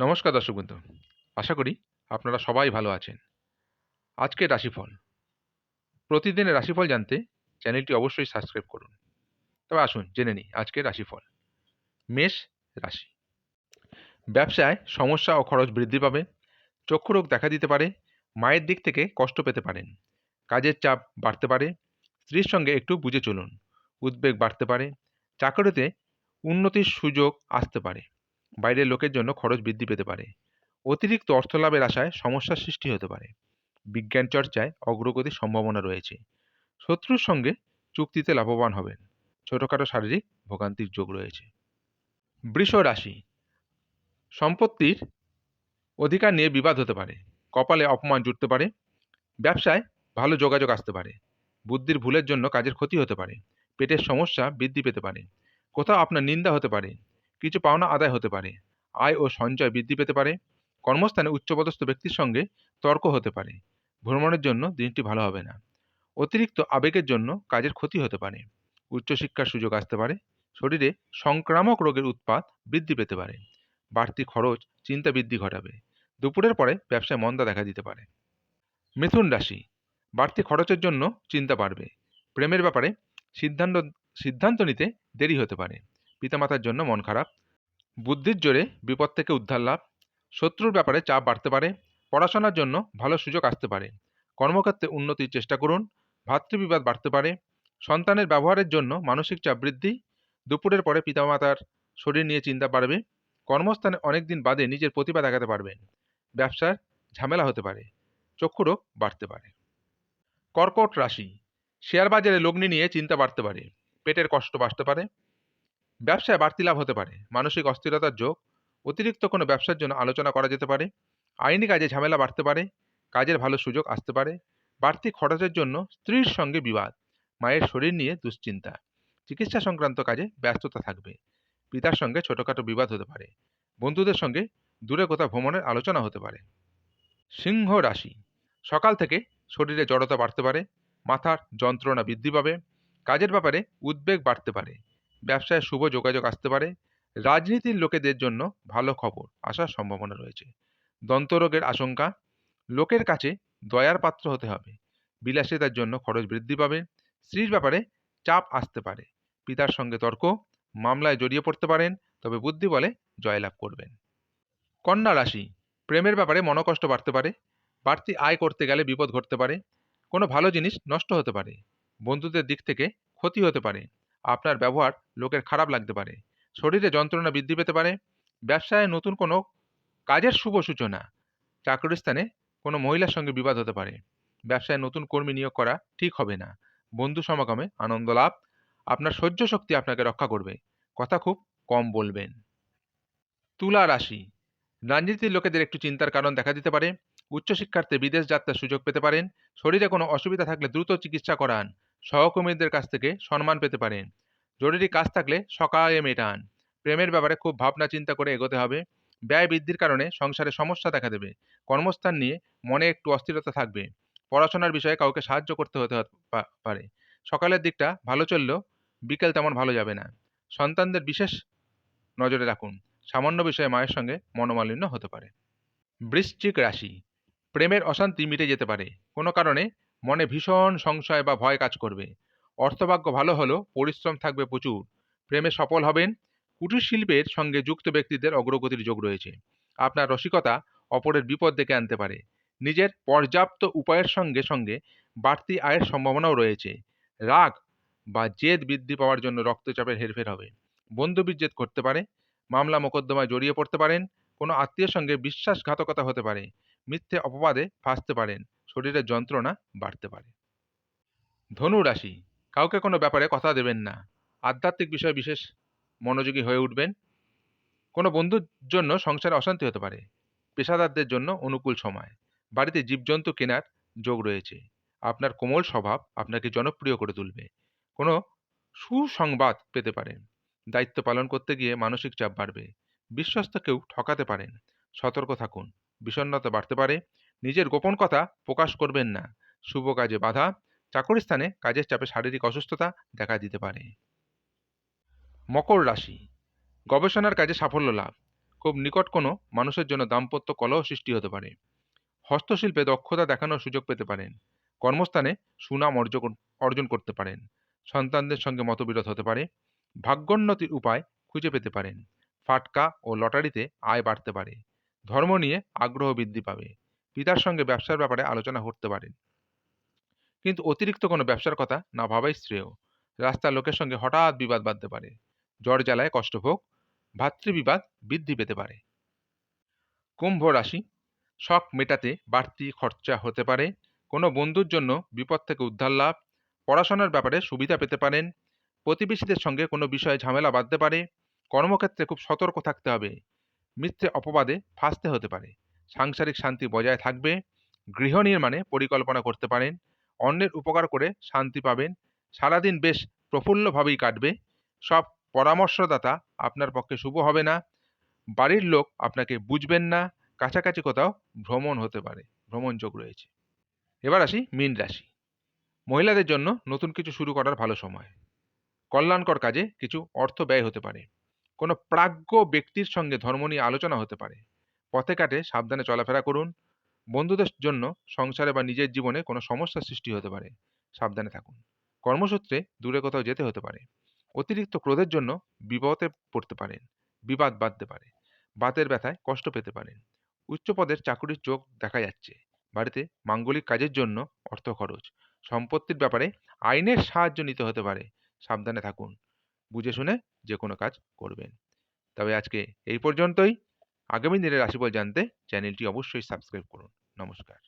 নমস্কার দর্শক বন্ধু। আশা করি আপনারা সবাই ভালো আছেন। আজকে রাশিফল। প্রতিদিনের রাশিফল জানতে চ্যানেলটি অবশ্যই সাবস্ক্রাইব করুন। তবে আসুন জেনে নিই আজকের রাশিফল। মেষ রাশি। ব্যবসায় সমস্যা ও খরচ বৃদ্ধি পাবে। চক্ষু রোগ দেখা দিতে পারে। মায়ের দিক থেকে কষ্ট পেতে পারেন। কাজের চাপ বাড়তে পারে। স্ত্রীর সঙ্গে একটু বুঝে চলুন। উদ্বেগ বাড়তে পারে। চাকরিতে উন্নতির সুযোগ আসতে পারে। বাইরের লোকের জন্য খরচ বৃদ্ধি পেতে পারে। অতিরিক্ত অর্থ লাভের আশায় সমস্যার সৃষ্টি হতে পারে। বিজ্ঞান চর্চায় অগ্রগতির সম্ভাবনা রয়েছে। শত্রুর সঙ্গে চুক্তিতে লাভবান হবেন। ছোটোখাটো শারীরিক ভোগান্তির যোগ রয়েছে। বৃষ রাশি। সম্পত্তির অধিকার নিয়ে বিবাদ হতে পারে। কপালে অপমান জুটতে পারে। ব্যবসায় ভালো যোগাযোগ আসতে পারে। বুদ্ধির ভুলের জন্য কাজের ক্ষতি হতে পারে। পেটের সমস্যা বৃদ্ধি পেতে পারে। কোথাও আপনার নিন্দা হতে পারে। কিছু পাওনা আদায় হতে পারে। আয় ও সঞ্চয় বৃদ্ধি পেতে পারে। কর্মস্থানে উচ্চপদস্থ ব্যক্তির সঙ্গে তর্ক হতে পারে। ভ্রমণের জন্য দিনটি ভালো হবে না। অতিরিক্ত আবেগের জন্য কাজের ক্ষতি হতে পারে। উচ্চশিক্ষার সুযোগ আসতে পারে। শরীরে সংক্রামক রোগের উৎপাত বৃদ্ধি পেতে পারে। বাড়তি খরচ, চিন্তা বৃদ্ধি ঘটাবে। দুপুরের পরে ব্যবসায় মন্দা দেখা দিতে পারে। মিথুন রাশি। বাড়তি খরচের জন্য চিন্তা বাড়বে। প্রেমের ব্যাপারে সিদ্ধান্ত সিদ্ধান্ত নিতে দেরি হতে পারে। পিতামাতার জন্য মন খারাপ। বুদ্ধির জোরে বিপদ থেকে উদ্ধার লাভ। শত্রুর ব্যাপারে চাপ বাড়তে পারে। পড়াশোনার জন্য ভালো সুযোগ আসতে পারে। কর্মক্ষেত্রে উন্নতির চেষ্টা করুন। ভাতৃবিবাদ বাড়তে পারে। সন্তানের ব্যবহারের জন্য মানসিক চাপ বৃদ্ধি। দুপুরের পরে পিতামাতার শরীর নিয়ে চিন্তা বাড়বে। কর্মস্থানে অনেকদিন বাদে নিজের প্রতিভা দেখাতে পারবেন ব্যবসার ঝামেলা হতে পারে। চক্ষুরোগ বাড়তে পারে। কর্কট রাশি। শেয়ার বাজারে লগ্নি নিয়ে চিন্তা বাড়তে পারে। পেটের কষ্ট বাড়তে পারে। ব্যবসায় বাড়তি লাভ হতে পারে। মানসিক অস্থিরতার যোগ, অতিরিক্ত কোনো ব্যবসার জন্য আলোচনা করা যেতে পারে, আইনি কাজে ঝামেলা বাড়তে পারে, কাজের ভালো সুযোগ আসতে পারে, বাড়তি খরচের জন্য স্ত্রীর সঙ্গে বিবাদ, মায়ের শরীর নিয়ে দুশ্চিন্তা, চিকিৎসা সংক্রান্ত কাজে ব্যস্ততা থাকবে, পিতার সঙ্গে ছোটোখাটো বিবাদ হতে পারে, বন্ধুদের সঙ্গে দূরে কোথাও ভ্রমণের আলোচনা হতে পারে। সিংহ রাশি, সকাল থেকে শরীরে জড়তা বাড়তে পারে, মাথার যন্ত্রণা বৃদ্ধি পাবে, কাজের ব্যাপারে উদ্বেগ বাড়তে পারে ব্যবসায় শুভ যোগাযোগ আসতে পারে। রাজনীতির লোকেদের জন্য ভালো খবর আসার সম্ভাবনা রয়েছে। দন্তরোগের আশঙ্কা, লোকের কাছে দয়ার পাত্র হতে হবে। বিলাসিতার জন্য খরচ বৃদ্ধি পাবে। স্ত্রীর ব্যাপারে চাপ আসতে পারে। পিতার সঙ্গে তর্ক, মামলায় জড়িয়ে পড়তে পারেন, তবে বুদ্ধি বলে জয়লাভ করবেন। কন্যা রাশি, প্রেমের ব্যাপারে মনোকষ্ট বাড়তে পারে। বাড়তি আয় করতে গেলে বিপদ ঘটতে পারে। কোনো ভালো জিনিস নষ্ট হতে পারে। বন্ধুদের দিক থেকে ক্ষতি হতে পারে। আপনার ব্যবহার লোকের খারাপ লাগতে পারে। শরীরে যন্ত্রণা বৃদ্ধি পেতে পারে। ব্যবসায় নতুন কোনো কাজের শুভ সূচনা। চাকরির স্থানে কোনো মহিলার সঙ্গে বিবাদ হতে পারে। ব্যবসায় নতুন কর্মী নিয়োগ করা ঠিক হবে না। বন্ধু সমাগমে আনন্দ লাভ। আপনার সহ্য শক্তি আপনাকে রক্ষা করবে। কথা খুব কম বলবেন। তুলা রাশি। রাজনীতির লোকেদের একটু চিন্তার কারণ দেখা দিতে পারে। উচ্চশিক্ষার্থে বিদেশ যাত্রার সুযোগ পেতে পারেন। শরীরে কোনো অসুবিধা থাকলে দ্রুত চিকিৎসা করান। সহকর্মীদের কাছ থেকে সম্মান পেতে পারেন। জরুরি কাজ থাকলে সকালে মেটান। প্রেমের ব্যাপারে খুব ভাবনা চিন্তা করে এগোতে হবে। ব্যয় বৃদ্ধির কারণে সংসারে সমস্যা দেখা দেবে। কর্মস্থান নিয়ে মনে একটু অস্থিরতা থাকবে। পড়াশোনার বিষয়ে কাউকে সাহায্য করতে হতে পারে। সকালের দিকটা ভালো চললেও বিকেল তেমন ভালো যাবে না। সন্তানদের বিশেষ নজরে রাখুন। সামান্য বিষয়ে মায়ের সঙ্গে মনোমালিন্য হতে পারে। বৃশ্চিক রাশি। প্রেমের অশান্তি মিটে যেতে পারে। কোনো কারণে মনে ভীষণ সংশয় বা ভয় কাজ করবে। অর্থভাগ্য ভালো হলেও পরিশ্রম থাকবে প্রচুর। প্রেমে সফল হবেন, কুটির শিল্পের সঙ্গে যুক্ত ব্যক্তিদের অগ্রগতির যোগ রয়েছে। আপনার রসিকতা অপরের বিপদ ডেকে আনতে পারে। নিজের পর্যাপ্ত উপায়ের সঙ্গে সঙ্গে বাড়তি আয়ের সম্ভাবনাও রয়েছে। রাগ বা জেদ বৃদ্ধি পাওয়ার জন্য রক্তচাপের হেরফের হবে। বন্ধু বিচ্ছেদ করতে পারে, মামলা মোকদ্দমায় জড়িয়ে পড়তে পারেন, কোনো আত্মীয়ের সঙ্গে বিশ্বাসঘাতকতা হতে পারে, মিথ্যে অপবাদে ফাঁসতে পারেন। শরীরের যন্ত্রণা বাড়তে পারে। ধনু রাশি, কাউকে কোনো ব্যাপারে কথা দেবেন না। আধ্যাত্মিক বিষয়ে বিশেষ মনোযোগী হয়ে উঠবেন। কোনো বন্ধুর জন্য সংসারে অশান্তি হতে পারে। পেশাদারদের জন্য অনুকূল সময়। বাড়িতে জীবজন্তু কেনার যোগ রয়েছে। আপনার কোমল স্বভাব আপনাকে জনপ্রিয় করে তুলবে। কোনো সুসংবাদ পেতে পারেন। দায়িত্ব পালন করতে গিয়ে মানসিক চাপ বাড়বে। বিশ্বস্ত কেউ ঠকাতে পারেন। সতর্ক থাকুন। বিষণ্ণতা বাড়তে পারে। নিজের গোপন কথা প্রকাশ করবেন না। শুভ কাজে বাধা চাকরি স্থানে কাজের চাপে শারীরিক অসুস্থতা দেখা দিতে পারে। মকর রাশি, গবেষণার কাজে সাফল্য লাভ। খুব নিকট কোনো মানুষের জন্য দাম্পত্য কলহ সৃষ্টি হতে পারে। হস্তশিল্পে দক্ষতা দেখানোর সুযোগ পেতে পারেন। কর্মস্থানে সুনাম অর্জন করতে পারেন। সন্তানদের সঙ্গে মতবিরোধ হতে পারে। ভাগ্যোন্নতির উপায় খুঁজে পেতে পারেন। ফাটকা ও লটারিতে আয় বাড়তে পারে। ধর্ম নিয়ে আগ্রহ বৃদ্ধি পাবে। পিতার সঙ্গে ব্যবসার ব্যাপারে আলোচনা করতে পারেন। কিন্তু অতিরিক্ত কোনো ব্যবসার কথা না ভাবাই শ্রেয়। রাস্তার লোকের সঙ্গে হঠাৎ বিবাদ বাঁধতে পারে। জ্বর জ্বালায় কষ্টভোগ, ভাতৃবিবাদ বৃদ্ধি পেতে পারে। কুম্ভ রাশি, শখ মেটাতে বাড়তি খরচা হতে পারে। কোনো বন্ধুর জন্য বিপদ থেকে উদ্ধার লাভ, পড়াশোনার ব্যাপারে সুবিধা পেতে পারেন। প্রতিবেশীদের সঙ্গে কোনো বিষয়ে ঝামেলা বাঁধতে পারে। কর্মক্ষেত্রে খুব সতর্ক থাকতে হবে। মিথ্যে অপবাদে ফাঁসতে হতে পারে। সাংসারিক শান্তি বজায় থাকবে, গৃহ নির্মাণে পরিকল্পনা করতে পারেন, অন্যের উপকার করে শান্তি পাবেন, সারাদিন বেশ প্রফুল্লভাবেই কাটবে, সব পরামর্শদাতা আপনার পক্ষে শুভ হবে না, বাড়ির লোক আপনাকে বুঝবেন না, কাছাকাছি কোথাও ভ্রমণ হতে পারে ভ্রমণ যোগ রয়েছে। এবার আসি মীন রাশি। মহিলাদের জন্য নতুন কিছু শুরু করার ভালো সময়। কল্যাণকর কাজে কিছু অর্থ ব্যয় হতে পারে, কোনো প্রাজ্ঞ ব্যক্তির সঙ্গে ধর্ম নিয়ে আলোচনা হতে পারে পথে কাটে, সাবধানে চলাফেরা করুন। বন্ধুদের জন্য সংসারে বা নিজের জীবনে কোনো সমস্যার সৃষ্টি হতে পারে। সাবধানে থাকুন। কর্মসূত্রে দূরে কোথাও যেতে হতে পারে। অতিরিক্ত ক্রোধের জন্য বিপদে পড়তে পারেন। বিবাদ বাঁধতে পারে। বাতের ব্যথায় কষ্ট পেতে পারেন। উচ্চপদের চাকুরির চোখ দেখা যাচ্ছে। বাড়িতে মাঙ্গলিক কাজের জন্য অর্থ খরচ। সম্পত্তির ব্যাপারে আইনের সাহায্য নিতে হতে পারে। সাবধানে থাকুন। বুঝে শুনে যে কোনো কাজ করবেন। তবে আজকে এই পর্যন্তই। আগামী দিনের রাশিফল জানতে চ্যানেলটি অবশ্যই সাবস্ক্রাইব করুন। নমস্কার।